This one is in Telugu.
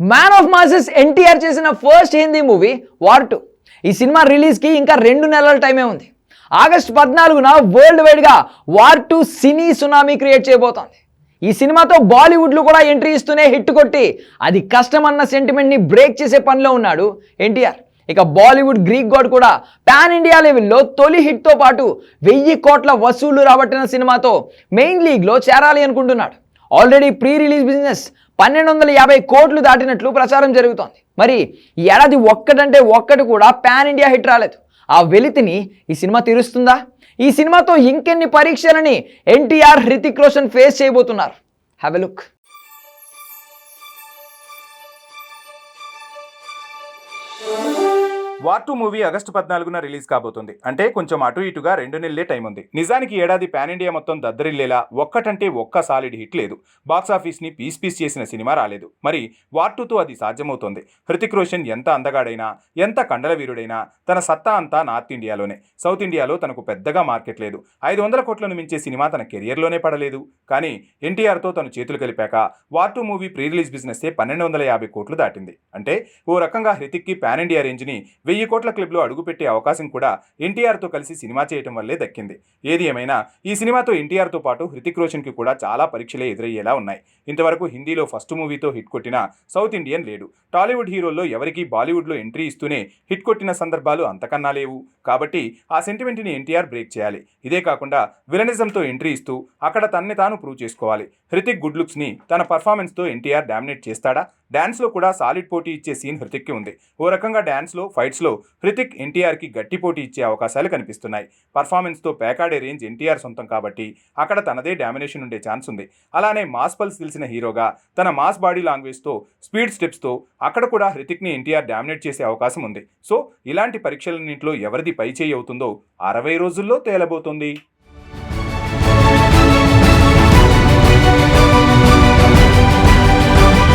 మ్యాన్ ఆఫ్ మాసెస్ ఎన్టీఆర్ చేసిన first Hindi movie war two ఈ సినిమా రిలీజ్కి ఇంకా రెండు నెలల టైమే ఉంది. ఆగస్ట్ పద్నాలుగున వరల్డ్ వైడ్గా war two cine tsunami create చేయబోతోంది. ఈ సినిమాతో బాలీవుడ్లో కూడా ఎంట్రీ ఇస్తూనే హిట్ కొట్టి అది కష్టమన్న సెంటిమెంట్ని బ్రేక్ చేసే పనిలో ఉన్నాడు ఎన్టీఆర్ ఇక బాలీవుడ్ గ్రీక్ గాడ్ కూడా పాన్ ఇండియా లెవెల్లో తొలి హిట్తో పాటు వెయ్యి కోట్ల వసూళ్ళు రాబట్టిన సినిమాతో మెయిన్ లీగ్లో చేరాలి అనుకుంటున్నాడు. ఆల్రెడీ ప్రీ రిలీజ్ బిజినెస్ పన్నెండు వందల యాభై కోట్లు దాటినట్లు ప్రచారం జరుగుతోంది. మరి ఈ ఏడాది ఒక్కటంటే ఒక్కటి కూడా పాన్ ఇండియా హిట్ రాలేదు. ఆ వెలితిని ఈ సినిమా తీరుస్తుందా? ఈ సినిమాతో ఇంకెన్ని పరీక్షలని ఎన్టీఆర్ హృతిక్ రోషన్ ఫేస్ చేయబోతున్నారు? Have a look war two movie August పద్నాలుగున రిలీజ్ కాబోతుంది. అంటే కొంచెం అటు ఇటుగా రెండు నెలలే టైం ఉంది. నిజానికి ఏడాది పాన్ ఇండియా మొత్తం దద్దరిల్లేలా ఒక్కటంటే ఒక్క సాలిడ్ హిట్ లేదు. బాక్స్ని పీస్ పీస్ చేసిన సినిమా రాలేదు. మరి వార్ టూతో అది సాధ్యమవుతోంది. హృతిక్ రోషన్ ఎంత అందగాడైనా ఎంత కండల వీరుడైనా తన సత్తా అంతా నార్త్ ఇండియాలోనే. సౌత్ ఇండియాలో తనకు పెద్దగా మార్కెట్ లేదు. ఐదు వందల కోట్లను మించే సినిమా తన కెరియర్లోనే పడలేదు. కానీ ఎన్టీఆర్తో తను చేతులు కలిపాక war two movie pre release business పన్నెండు వందల యాభై కోట్లు దాటింది. అంటే ఓ రకంగా హృతిక్కి పాన్ ఇండియా రేంజ్ని వెయ్యి కోట్ల క్లబ్లో అడుగుపెట్టే అవకాశం కూడా ఎన్టీఆర్తో కలిసి సినిమా చేయటం వల్లే దక్కింది. ఏది ఏమైనా ఈ సినిమాతో ఎన్టీఆర్తో పాటు హృతిక్ రోషన్కి కూడా చాలా పరీక్షలే ఎదురయ్యేలా ఉన్నాయి. ఇంతవరకు హిందీలో ఫస్ట్ మూవీతో హిట్ కొట్టిన సౌత్ ఇండియన్ లేడు. టాలీవుడ్ హీరోల్లో ఎవరికీ బాలీవుడ్లో ఎంట్రీ ఇస్తూనే హిట్ కొట్టిన సందర్భాలు అంతకన్నా లేవు. కాబట్టి ఆ సెంటిమెంట్ని ఎన్టీఆర్ బ్రేక్ చేయాలి. ఇదే కాకుండా విలనిజంతో ఎంట్రీ ఇస్తూ అక్కడ తన్ని తాను ప్రూవ్ చేసుకోవాలి. హృతిక్ గుడ్ లుక్స్ని తన పర్ఫార్మెన్స్తో ఎన్టీఆర్ డామినేట్ చేస్తాడా? డ్యాన్స్లో కూడా సాలిడ్ పోటీ ఇచ్చే సీన్ హృతిక్కి ఉంది. ఓ రకంగా డ్యాన్స్లో ఫైట్స్లో హృతిక్ ఎన్టీఆర్కి గట్టి పోటీ ఇచ్చే అవకాశాలు కనిపిస్తున్నాయి. పర్ఫార్మెన్స్తో పేకాడే రేంజ్ ఎన్టీఆర్ సొంతం కాబట్టి అక్కడ తనదే డామినేషన్ ఉండే ఛాన్స్ ఉంది. అలానే మాస్ పల్స్ తెలిసిన హీరోగా తన మాస్ బాడీ లాంగ్వేజ్తో స్పీడ్ స్టెప్స్తో అక్కడ కూడా హృతిక్ని ఎన్టీఆర్ డామినేట్ చేసే అవకాశం ఉంది. సో ఇలాంటి పరీక్షలన్నింటిలో ఎవరిది పై చేయి అవుతుందో అరవై రోజుల్లో తేలబోతుంది.